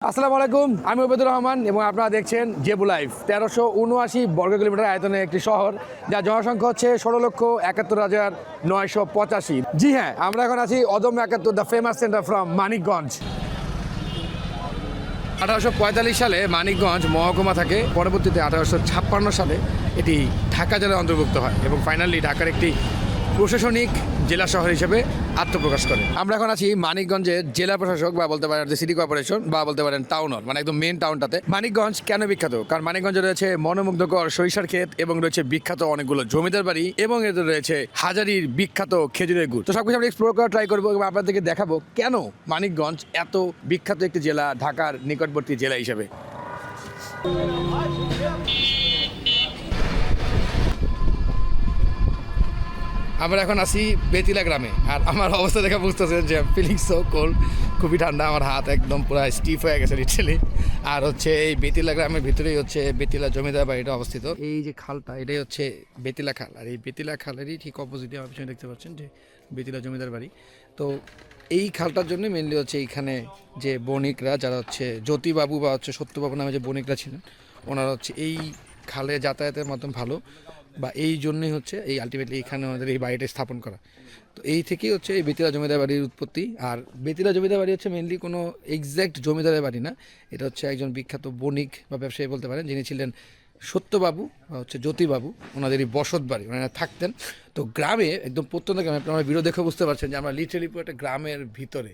আসসালামু আলাইকুম, আমি ওবেদুর রহমান এবং আপনারা দেখছেন জেবু লাইফ তেরোশো উনআশি বর্গ কিলোমিটার আয়তনের একটি শহর, যার জনসংখ্যা হচ্ছে ষোলো লক্ষ একাত্তর হাজার নয়শো পঁচাশি। জি হ্যাঁ আমরা এখন আছি Adamya Ekattor, the famous center from Manikganj. আঠারোশো পঁয়তাল্লিশ সালে মানিকগঞ্জ মহকুমা থাকে, পরবর্তীতে আঠারোশো ছাপ্পান্ন সালে এটি ঢাকা জেলার অন্তর্ভুক্ত হয় এবং ফাইনালি ঢাকার একটি প্রশাসনিক জেলা শহর হিসেবে আত্মপ্রকাশ করে। আমরা এখন আছি মানিকগঞ্জের জেলা প্রশাসক বা বলতে পারেন সিটি কর্পোরেশন বা বলতে পারেন টাউন হল মানে একদম মেন টাউনটাতে মানিকগঞ্জ কেন বিখ্যাত? কারণ মানিকগঞ্জে রয়েছে মনোমুগ্ধকর সরিষার ক্ষেত এবং রয়েছে বিখ্যাত অনেকগুলো জমিদার বাড়ি এবং এতে রয়েছে হাজারির বিখ্যাত খেজুরের গুড়। তো সবকিছু আমরা এক্সপ্লোর করা ট্রাই করব এবং আপনাদেরকে দেখাবো কেন মানিকগঞ্জ এত বিখ্যাত একটি জেলা ঢাকার নিকটবর্তী জেলা হিসেবে। আমরা এখন আছি বেতিলা গ্রামে। আর আমার অবস্থা দেখে বুঝতেছেন যে ফিলিং সো কোল্ড খুবই ঠান্ডা, আমার হাত একদম পুরো স্টিফ হয়ে গেছে লিটারালি আর হচ্ছে এই বেতিলা গ্রামের ভিতরেই হচ্ছে বেতিলা জমিদার বাড়িটা অবস্থিত। এই যে খালটা, এটাই হচ্ছে বেতিলা খাল। আর এই বেতিলা খালেরই ঠিক অপোজিটে আমার পিছনে দেখতে পাচ্ছেন যে বেতিলা জমিদার বাড়ি। তো এই খালটার জন্য মেনলি হচ্ছে এইখানে যে বণিকরা, যারা হচ্ছে জ্যোতিবাবু বা হচ্ছে সত্যবাবু নামে যে বণিকরা ছিলেন, ওনারা হচ্ছে এই খালে যাতায়াতের মাধ্যম ভালো। বা এই জন্যই হচ্ছে এই আলটিমেটলি এখানে আমাদের এই বাড়িটা স্থাপন করা। তো এই থেকেই হচ্ছে এই বেতিলা জমিদার বাড়ির উৎপত্তি। আর বেতিলা জমিদার বাড়ি হচ্ছে মেনলি কোনো এক্স্যাক্ট জমিদারের বাড়ি না। এটা হচ্ছে একজন বিখ্যাত বণিক বা ব্যবসায়ী বলতে পারেন, যিনি ছিলেন সত্যবাবু বা হচ্ছে জ্যোতিবাবু। ওনাদেরই বসত বাড়ি, ওনারা থাকতেন। তো গ্রামে, একদম প্রত্যন্ত গ্রামে, আপনারা ভিডিও দেখে বুঝতে পারছেন যে আমরা লিটারালি পুরো একটা গ্রামের ভিতরে।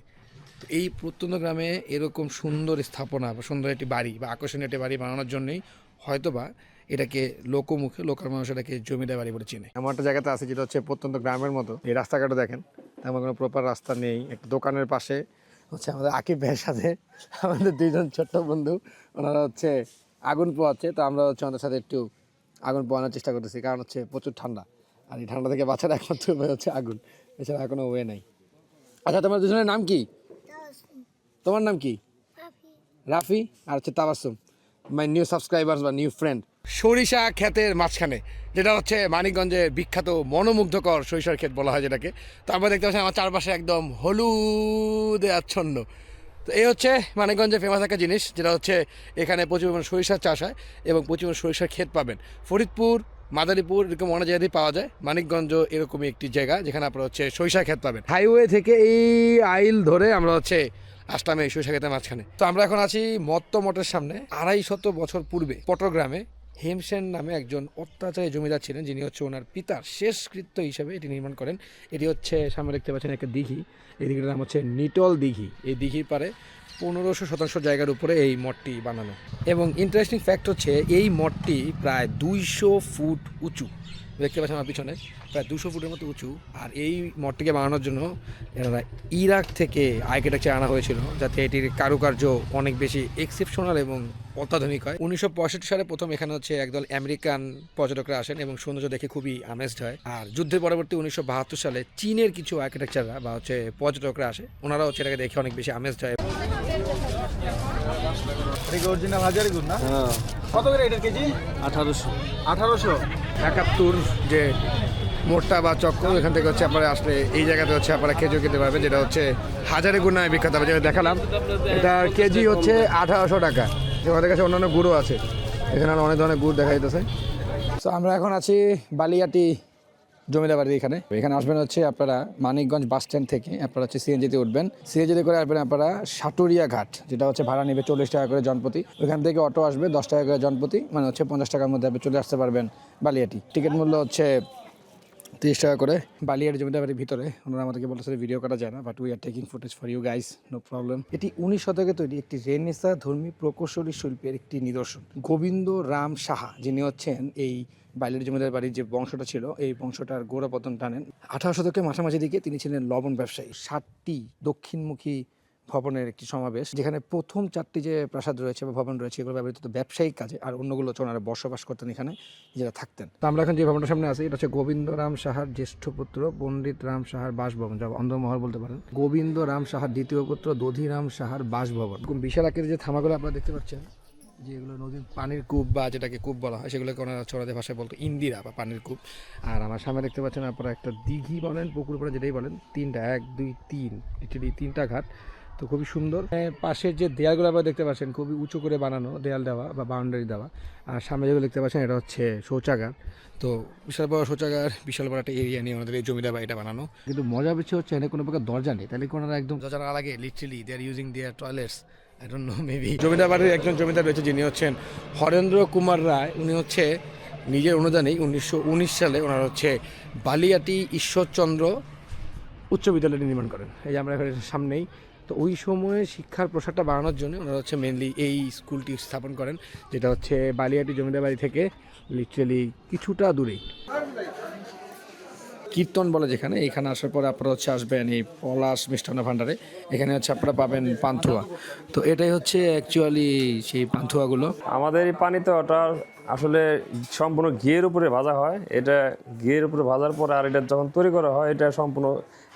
এই প্রত্যন্ত গ্রামে এরকম সুন্দর স্থাপনা বা সুন্দর একটি বাড়ি বা আকর্ষণীয় একটি বাড়ি বানানোর জন্যই হয়তোবা এটাকে লোকমুখে, লোকাল মানুষ এটাকে জমিদার বাড়ি বলে চিনে। এমন একটা জায়গাতে আছে যেটা হচ্ছে প্রত্যন্ত গ্রামের মতো। এই রাস্তাঘাটও দেখেন, তেমন কোনো প্রপার রাস্তা নেই। একটা দোকানের পাশে হচ্ছে আমাদের আকিব ভাইয়ের সাথে আমাদের দুইজন ছোট্ট বন্ধু, ওনারা হচ্ছে আগুন পোয়াচ্ছে তো আমরা হচ্ছে আমাদের সাথে একটু আগুন পোয়ানোর চেষ্টা করতেছি, কারণ হচ্ছে প্রচুর ঠান্ডা। আর এই ঠান্ডা থেকে বাঁচার একমাত্র উপায় হচ্ছে আগুন। এছাড়া কোনো ওয়ে নাই। আচ্ছা তোমার দুজনের নাম কি? তোমার নাম কি? রাফি। আর হচ্ছে তাবাসুম মাই নিউ সাবস্ক্রাইবার্স বা নিউ ফ্রেন্ড সরিষা ক্ষেতের মাঝখানে যেটা হচ্ছে মানিকগঞ্জের বিখ্যাত মনোমুগ্ধকর সরিষার ক্ষেত বলা হয় যেটাকে। তো আমরা দেখতে পাচ্ছি আমার চারপাশে একদম হলুদে আচ্ছন্ন। তো এই হচ্ছে মানিকগঞ্জে ফেমাস একটা জিনিস যেটা হচ্ছে এখানে প্রচুর পরিমাণে সরিষার চাষ হয় এবং প্রচুর পরিমাণে সরিষার ক্ষেত পাবেন। ফরিদপুর মাদারীপুর এরকম অনেক জায়গাতেই পাওয়া যায়। মানিকগঞ্জ এরকমই একটি জায়গা যেখানে আপনারা হচ্ছে সরিষা ক্ষেত পাবেন। হাইওয়ে থেকে এই আইল ধরে আমরা হচ্ছে আসলাম এই ক্ষেতের মাঝখানে। তো আমরা এখন আছি মত্ত মঠের সামনে, আড়াই শত বছর পূর্বে পটগ্রামে হেমসেন নামে একজন অত্যাচারী জমিদার ছিলেন, যিনি হচ্ছে ওনার পিতার শেষকৃত্য হিসেবে এটি নির্মাণ করেন। এটি হচ্ছে, সামনে দেখতে পাচ্ছেন একটা দিঘি এই দিঘিটার নাম হচ্ছে নিটল দিঘি। এই দিঘির পারে পনেরোশো শতাংশ জায়গার উপরে এই মঠটি বানানো। এবং ইন্টারেস্টিং ফ্যাক্ট হচ্ছে, এই মঠটি প্রায় দুইশো ফুট উঁচু। দেখতে পাচ্ছেন আমার পিছনে, প্রায় দুশো ফুটের মতো উঁচু। আর এই মঠটিকে বানানোর জন্য এনারা ইরাক থেকে আর্কিটেকচার আনা হয়েছিল, যাতে এটির কারুকার্য অনেক বেশি এক্সেপশনাল এবং অত্যাধুনিক হয়। উনিশশো পঁয়ষট্টি সালে প্রথম এখানে হচ্ছে একদল আমেরিকান পর্যটকরা আসেন এবং সৌন্দর্য দেখে খুবই আমেজড হয়। আর যুদ্ধের পরবর্তী উনিশশো বাহাত্তর সালে চীনের কিছু আর্কিটেকচাররা বা হচ্ছে পর্যটকরা আসে ওনারা হচ্ছে এটাকে দেখে অনেক বেশি আমেজড হয়। অরিজিনাল হাজারি গুণ না? কত করে এটার কেজি? আঠারোশো। আঠারোশো? একাত্তর যে মোড়টা বা চক্র এখান থেকে হচ্ছে আপনারা আসলে এই জায়গাতে হচ্ছে আপনারা খেজুর খেতে পারবেন যেটা হচ্ছে হাজারে গুণ নামে বিখ্যাত। আমরা যেটা দেখালাম এটার কেজি হচ্ছে আঠারোশো টাকা। আমাদের কাছে অন্যান্য গুঁড়ো আছে। এখানে আরও অনেক ধরনের গুড় দেখা যাইতেছে তো আমরা এখন আছি বালিয়াটি জমিদার বাড়ির এখানে। এখানে আসবেন হচ্ছে আপনারা মানিকগঞ্জ বাস স্ট্যান্ড থেকে, আপনারা হচ্ছে সিএনজিতে উঠবেন। সিএনজিতে করে আসবেন আপনারা সাটুরিয়া ঘাট, যেটা হচ্ছে ভাড়া নেবে চল্লিশ টাকা করে জনপতি ওখান থেকে অটো আসবে দশ টাকা করে জনপতি মানে হচ্ছে পঞ্চাশ টাকার মধ্যে আপনি চলে আসতে পারবেন বালিয়াটি। টিকিট মূল্য হচ্ছে তিরিশ টাকা করে বালিয়ার জমিদার বাড়ির ভিতরে। ওনারা আমাদেরকে বলতেছে ভিডিও করা যায় না but we are taking footage for you guys no problem এটি উনিশ শতকে তৈরি একটি রেনেসা ধর্মী প্রকৌশলী শিল্পের একটি নিদর্শন। গোবিন্দ রাম সাহা, যিনি হচ্ছেন এই বাইলের জমিদার বাড়ির যে বংশটা ছিল, এই বংশটার গোড়াপতন টানেন। আঠারো শতকের মাঝামাঝি দিকে তিনি ছিলেন লবণ ব্যবসায়ী। ষাটটি দক্ষিণমুখী ভবনের একটি সমাবেশ, যেখানে প্রথম চারটি যে প্রাসাদ রয়েছে বা ভবন রয়েছে, এগুলো ব্যবহৃত ব্যবসায়িক কাজে, আর অন্যগুলো হচ্ছে ওনারা বসবাস করতেন এখানে যারা থাকতেন। তো আমরা এখন যে ভবনটার সামনে আছি, এটা হচ্ছে গোবিন্দ রাম সাহার জ্যেষ্ঠ পুত্র পণ্ডিত রাম সাহার বাসভবন যা অন্ধমহল বলতে পারেন। গোবিন্দ রাম সাহার দ্বিতীয় পুত্র, দধিরাম সাহার বাসভবন। বিশাল আকারের যে থামাগুলো আপনারা দেখতে পাচ্ছেন যেগুলো নদীর পানির কূপ বা যেটাকে কূপ বলা হয়, সেগুলোকে ওনারা চড়াদের ভাষায় বলতো ইন্দিরা বা পানির কূপ। আর আমার সামনে দেখতে পাচ্ছেন আপনারা একটা দিঘি বলেন, পুকুর পরে যেটাই বলেন, তিনটা, এক, দুই, তিন অ্যাকচুয়ালি তিনটা ঘাট। তো খুবই সুন্দর। পাশের যে দেয়ালগুলো আপনারা দেখতে পাচ্ছেন, খুবই উঁচু করে বানানো দেয়াল দেওয়া বা বাউন্ডারি দেওয়া। আর সামনে যেগুলো দেখতে পাচ্ছেন, এটা হচ্ছে শৌচাগার। তো বিশাল বড় শৌচাগার, বিশাল বড় একটা এরিয়া নিয়ে আমাদের এই জমিদার এটা বানানো। কিন্তু মজা বেশি হচ্ছে, এখানে কোনো প্রকার দরজা নেই। তাহলে কোনো একদম দরজা না লাগে they are using their toilets no maybe জমিদার বাড়ির একজন জমিদার রয়েছে, যিনি হচ্ছেন হরেন্দ্র কুমার রায়। উনি হচ্ছে নিজের অনুদানেই উনিশশো উনিশ সালে ওনার হচ্ছে বালিয়াটি ঈশ্বরচন্দ্র উচ্চ বিদ্যালয়টি নির্মাণ করেন। এই যে আমরা এখানে সামনেই তো ওই সময়ে শিক্ষার প্রসারটা বাড়ানোর জন্য ওনারা হচ্ছে মেনলি এই স্কুলটি স্থাপন করেন, যেটা হচ্ছে বালিয়াটি জমিদার বাড়ি থেকে লিটারেলি কিছুটা দূরেই কীর্তন বলে যেখানে, এখানে আসার পরে আপনারা হচ্ছে আসবেন এই পলাশ মিষ্টান্ন ভাণ্ডারে, এখানে হচ্ছে আপনারা পাবেন পান্থুয়া। তো এটাই হচ্ছে অ্যাকচুয়ালি সেই পান্থুয়াগুলো। আমাদের এই পানিতে ওটা আসলে সম্পূর্ণ ঘিয়ের উপরে ভাজা হয়, এটা ঘিয়ের উপরে ভাজার পরে আর এটা যখন তৈরি করা হয়, এটা সম্পূর্ণ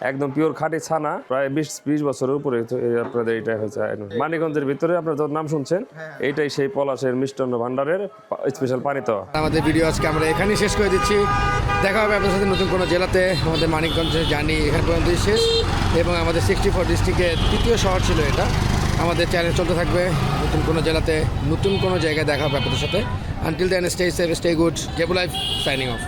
একদম পিওর খাঁটি ছানা প্রায় বিশ বিশ বছরের উপরে আপনাদের এটা হয়েছে। মানিকগঞ্জের ভিতরে আপনারা যত নাম শুনছেন? এইটাই সেই পলাশের মিষ্টান্ন ভাণ্ডারের স্পেশাল পানি তো আমাদের ভিডিও আজকে আমরা এখানেই শেষ করে দিচ্ছি। দেখা হবে আপনার সাথে নতুন কোনো জেলাতে। আমাদের মানিকগঞ্জে জানি এখান পর্যন্তই শেষ। এবং আমাদের সিক্সটি ফোর ডিস্ট্রিক্টের তৃতীয় শহর ছিল এটা। আমাদের চ্যানেল চলতে থাকবে নতুন কোনো জেলাতে। নতুন কোনো জায়গায় দেখা হবে আপনাদের সাথে। Until then stay safe stay good Zebu life signing off